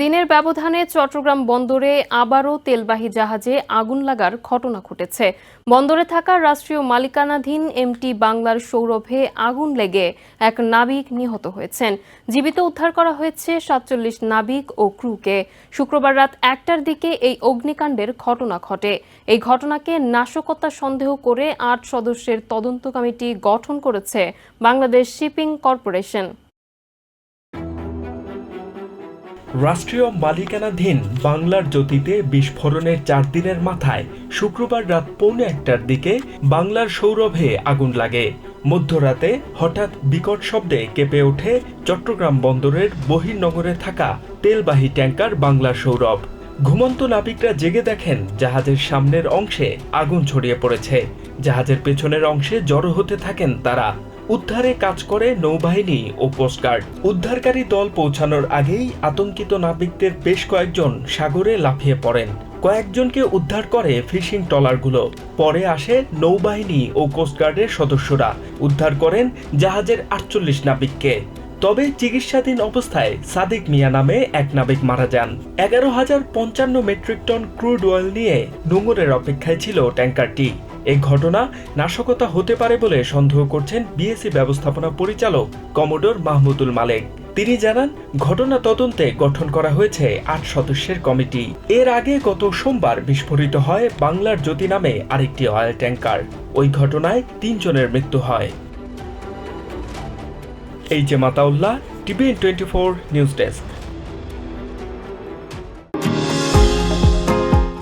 দিনের ব্যবধানে চট্টগ্রাম বন্দরে আবারও তেলবাহী জাহাজে আগুন লাগার ঘটনা ঘটেছে। বন্দরে থাকা রাষ্ট্রীয় মালিকানাধীন এমটি বাংলার সৌরভে আগুন লেগে এক নাবিক নিহত হয়েছেন। জীবিত উদ্ধার করা হয়েছে সাতচল্লিশ নাবিক ও ক্রুকে। শুক্রবার রাত একটার দিকে এই অগ্নিকাণ্ডের ঘটনা ঘটে। এই ঘটনাকে নাশকতা সন্দেহ করে আট সদস্যের তদন্ত কমিটি গঠন করেছে বাংলাদেশ শিপিং কর্পোরেশন। রাষ্ট্রীয় মালিকানাধীন বাংলার জ্যোতিতে বিস্ফোরণের চার দিনের মাথায় শুক্রবার রাত পৌনে একটার দিকে বাংলার সৌরভে আগুন লাগে। মধ্যরাতে হঠাৎ বিকট শব্দে কেঁপে ওঠে চট্টগ্রাম বন্দরের বহির্নগরে থাকা তেলবাহী ট্যাঙ্কার বাংলার সৌরভ। ঘুমন্ত নাবিকরা জেগে দেখেন জাহাজের সামনের অংশে আগুন ছড়িয়ে পড়েছে। জাহাজের পেছনের অংশে জড়ো হতে থাকেন তারা। উদ্ধারে কাজ করে নৌবাহিনী ও কোস্টগার্ড উদ্ধারকারী দল পৌঁছানোর আগেই আতঙ্কিত নাবিকদের বেশ কয়েকজন সাগরে লাফিয়ে পড়েন। কয়েকজনকে উদ্ধার করে ফিশিং ট্রলারগুলো। পরে আসে নৌবাহিনী ও কোস্টগার্ডের সদস্যরা। উদ্ধার করেন জাহাজের আটচল্লিশ নাবিককে। তবে চিকিৎসাধীন অবস্থায় সাদিক মিয়া নামে এক নাবিক মারা যান। এগারো হাজার পঞ্চান্ন মেট্রিক টন ক্রুড অয়েল নিয়ে নোঙরের অপেক্ষায় ছিল ট্যাঙ্কারটি। এই ঘটনা নাশকতা হতে পারে বলে সন্দেহ করছেন বিএসসি ব্যবস্থাপনা পরিচালক কমোডোর মাহমুদুল মালেক। তিনি জানান, ঘটনা তদন্তে গঠন করা হয়েছে আট সদস্যের কমিটি। এর আগে গত সোমবার বিস্ফোরিত হয় বাংলার জ্যোতি নামে আরেকটি অয়েল ট্যাঙ্কার। ওই ঘটনায় তিনজনের মৃত্যু হয়। এই যে Mataullah, TVN twenty four news desk.